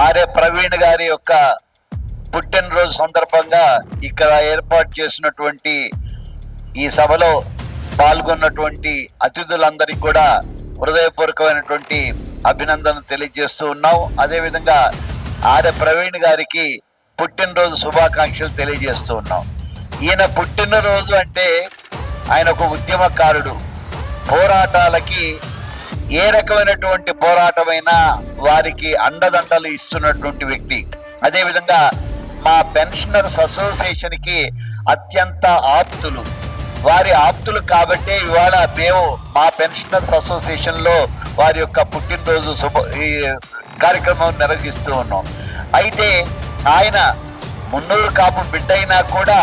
ఆర్య ప్రవీణ్ గారి యొక్క పుట్టినరోజు సందర్భంగా ఇక్కడ ఏర్పాటు చేసినటువంటి ఈ సభలో పాల్గొన్నటువంటి అతిథులందరికీ కూడా హృదయపూర్వకమైనటువంటి అభినందన తెలియజేస్తూ ఉన్నాం. అదేవిధంగా ఆర్య ప్రవీణ్ గారికి పుట్టినరోజు శుభాకాంక్షలు తెలియజేస్తూ ఉన్నాం. ఈయన పుట్టినరోజు అంటే ఆయన ఒక ఉద్యమకారుడు. పోరాటాలకి ఏ రకమైనటువంటి పోరాటమైనా వారికి అండదండలు ఇస్తున్నటువంటి వ్యక్తి. అదేవిధంగా మా పెన్షనర్స్ అసోసియేషన్కి అత్యంత ఆప్తులు. వారి ఆప్తులు కాబట్టే ఇవాళ మేము మా పెన్షనర్స్ అసోసియేషన్లో వారి యొక్క పుట్టినరోజు శుభ ఈ కార్యక్రమం నిర్వహిస్తూ ఉన్నాం. అయితే ఆయన మున్నూరు కాపు బిడ్డైనా కూడా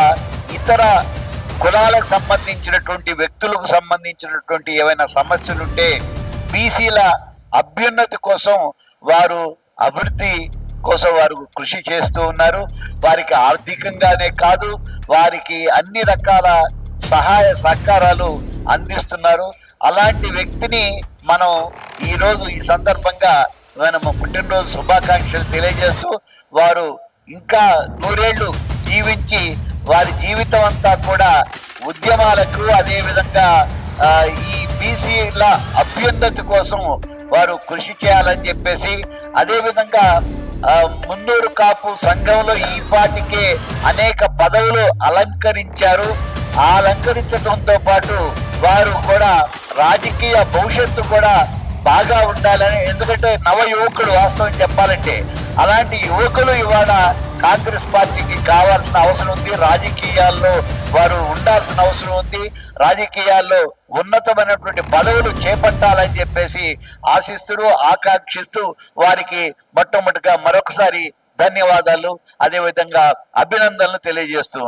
ఇతర కులాలకు సంబంధించినటువంటి వ్యక్తులకు సంబంధించినటువంటి ఏవైనా సమస్యలుంటే బీసీల అభ్యున్నతి కోసం వారు అభివృద్ధి కోసం వారు కృషి చేస్తూ ఉన్నారు. వారికి ఆర్థికంగానే కాదు వారికి అన్ని రకాల సహాయ సహకారాలు అందిస్తున్నారు. అలాంటి వ్యక్తిని మనం ఈరోజు ఈ సందర్భంగా మనము పుట్టినరోజు శుభాకాంక్షలు తెలియజేస్తూ వారు ఇంకా నూరేళ్ళు జీవించి వారి జీవితం అంతా కూడా ఉద్యమాలకు అదేవిధంగా ఈ బీసీల అభ్యున్నతి కోసం వారు కృషి చేయాలని చెప్పేసి అదేవిధంగా ముందూరు మున్నూరు కాపు సంఘంలో ఈ పాటికే అనేక పదవులు అలంకరించారు. ఆ అలంకరించడంతో పాటు వారు కూడా రాజకీయ భవిష్యత్తు కూడా బాగా ఉండాలని ఎందుకంటే నవ యువకుడు వాస్తవం చెప్పాలంటే అలాంటి యువకులు ఇవాళ కాంగ్రెస్ పార్టీకి కావాల్సిన అవసరం ఉంది. రాజకీయాల్లో వారు ఉండాల్సిన అవసరం ఉంది. రాజకీయాల్లో ఉన్నతమైనటువంటి పదవులు చేపట్టాలని చెప్పేసి ఆశిస్తూ ఆకాంక్షిస్తూ వారికి మొట్టమొదటిగా మరొకసారి ధన్యవాదాలు. అదేవిధంగా అభినందనలు తెలియజేస్తూ